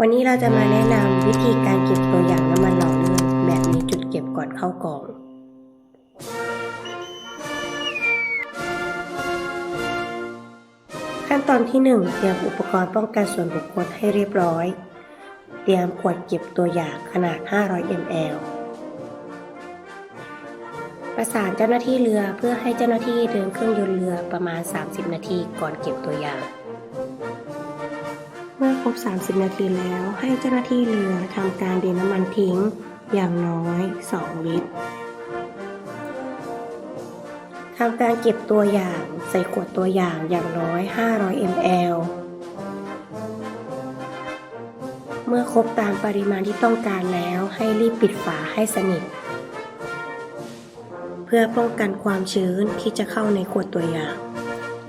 วันนี้เราจะมาแนะนำวิธีการเก็บตัวอย่างน้ำมันหล่อลื่นแบบมีจุดเก็บก่อนเข้ากล่อง ขั้นตอนที่ 1 เตรียมอุปกรณ์ป้องกันส่วนบุคคลให้เรียบร้อย เตรียมขวดเก็บตัวอย่างขนาด 500 ml ประสานเจ้าหน้าที่เรือเพื่อให้เจ้าหน้าที่เดินเครื่องยนต์เรือประมาณ 30 นาทีก่อนเก็บตัวอย่าง เมื่อครบ 30 นาทีแล้วให้เจ้าหน้าที่เรือทำการเดนน้ำมันทิ้งอย่างน้อย 2 ลิตรทำการเก็บตัวอย่างใส่ขวดตัวอย่างอย่างน้อย 500 ml เมื่อครบตามปริมาณที่ต้องการแล้วให้รีบปิดฝาให้สนิท เพื่อป้องกันความชื้นที่จะเข้าในขวดตัวอย่าง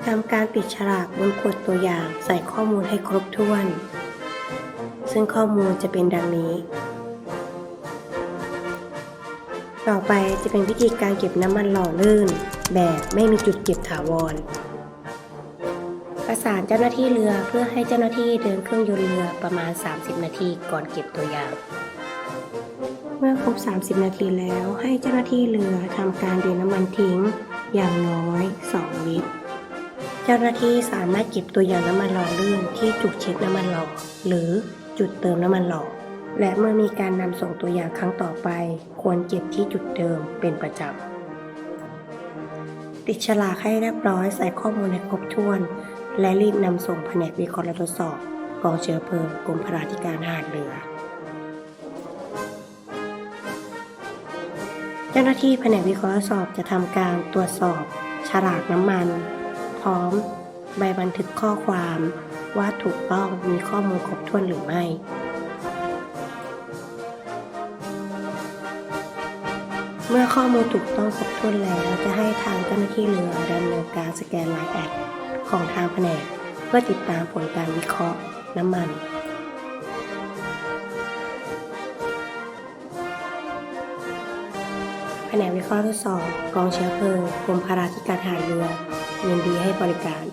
ทำการปิดฉลากบนขวดตัวอย่างใส่ข้อมูลให้ครบถ้วน ซึ่งข้อมูลจะเป็นดังนี้ ต่อไปจะเป็นวิธีการเก็บน้ำมันหล่อลื่น แบบไม่มีจุดเก็บถาวร ประสานเจ้าหน้าที่เรือเพื่อให้เจ้าหน้าที่เดินเครื่องยนต์เรือประมาณ 30 นาทีก่อนเก็บตัวอย่าง เมื่อครบ 30 นาทีแล้วให้เจ้าหน้าที่เรือทำการเดนน้ำมันทิ้งอย่างน้อย 2 ลิตร เจ้าหน้าที่สามารถเก็บตัวอย่างน้ำมันหล่อลื่นที่จุดเช็คน้ำมันหล่อหรือจุดเติมน้ำมันหล่อและเมื่อมีการนำส่งตัวอย่างครั้งต่อไป ควรเก็บที่จุดเดิมเป็นประจำติดฉลากให้เรียบร้อยใส่ข้อมูลให้ครบถ้วน และรีบนำส่งแผนกวิเคราะห์และทดสอบกองเชื้อเพลิงกรมพระราธิการทหารเรือเจ้าหน้าที่แผนกวิเคราะห์สอบจะทำการตรวจสอบ ฉลากน้ำมัน ร้อม ใบบันทึกข้อความว่าถูกต้องมีข้อมูลครบถ้วนหรือไม่เมื่อข้อมูลถูกต้องครบถ้วนแล้วจะให้ทางเจ้าหน้าที่เรือดำเนินการสแกนลายแอดของทางแผนก เพื่อติดตามผลการวิเคราะห์น้ำมัน แผนกวิเคราะห์ทดสอบกองเชื้อเพลิงกรมพาราธิการทหารเรือ ยินดีให้บริการ